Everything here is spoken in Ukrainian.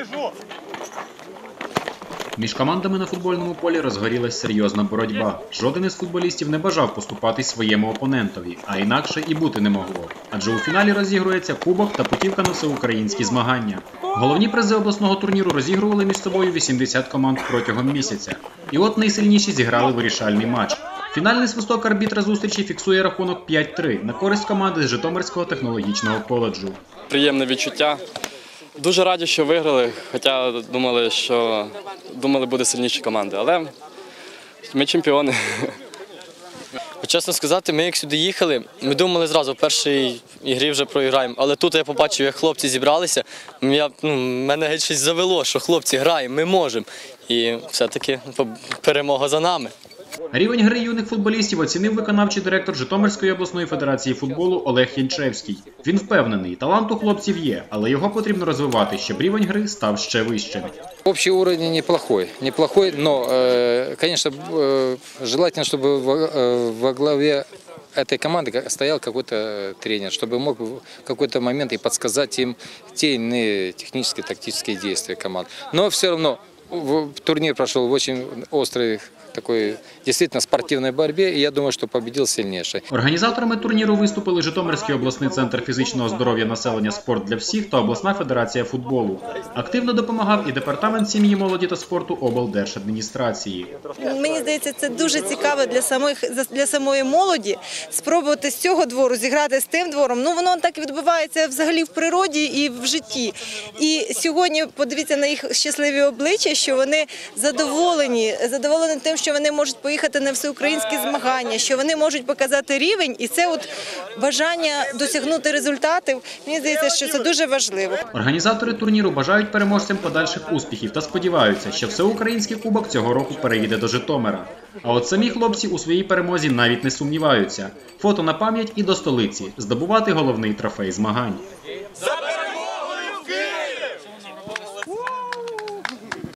вижу! Між командами на футбольному полі розгорілась серйозна боротьба. Жоден із футболістів не бажав поступатись своєму опонентові, а інакше і бути не могло. Адже у фіналі розігрується кубок та путівка на всеукраїнські змагання. Головні призи обласного турніру розігрували між собою 80 команд протягом місяця. І от найсильніші зіграли вирішальний матч. Фінальний свисток арбітра зустрічі фіксує рахунок 5-3 на користь команди з Житомирського технологічного коледжу. приємне відчуття. Дуже раді, що виграли, хоча думали, що думали, буде сильніші команди. Але ми чемпіони. Чесно сказати, ми як сюди їхали, ми думали зразу, в першій ігрі вже проіграємо. Але тут я побачив, як хлопці зібралися. Я, ну, мене геть щось завело, що хлопці граємо, ми можемо. І все-таки перемога за нами. Рівень гри юних футболістів оцінив виконавчий директор Житомирської обласної федерації футболу Олег Янчевський. Він впевнений, талант у хлопців є, але його потрібно розвивати, щоб рівень гри став ще вищим. Общий уровень неплохой, неплохой, но, э, конечно, э, желательно, чтобы во, э, во главе этой команды ка- стоял какой-то тренер, чтобы мог в какой-то момент и подсказать им те или иные технические, тактические действия команд. Но все равно в- турнир прошел в очень острой такой действительно спортивной борьбе, и я думаю, что победил сильнейший. Організаторами турніру виступили Житомирський обласний центр фізичного здоров'я населення спорт для всіх та обласна федерація футболу. Активно допомагав і департамент сім'ї, молоді та спорту облдержадміністрації. Мені здається, це дуже цікаво для самих для самої молоді спробувати з цього двору зіграти з тим двором. Ну воно так відбувається взагалі в природі і в житті. І сьогодні подивіться на їх щасливі обличчя, що вони задоволені, задоволені тим, що вони можуть поїхати на всеукраїнські змагання, що вони можуть показати рівень, і це от бажання досягнути результатів. Мені здається, що це дуже важливо. Організатори турніру бажають переможцям подальших успіхів та сподіваються, що всеукраїнський кубок цього року переїде до Житомира. А от самі хлопці у своїй перемозі навіть не сумніваються. Фото на пам'ять і до столиці здобувати головний трофей змагань.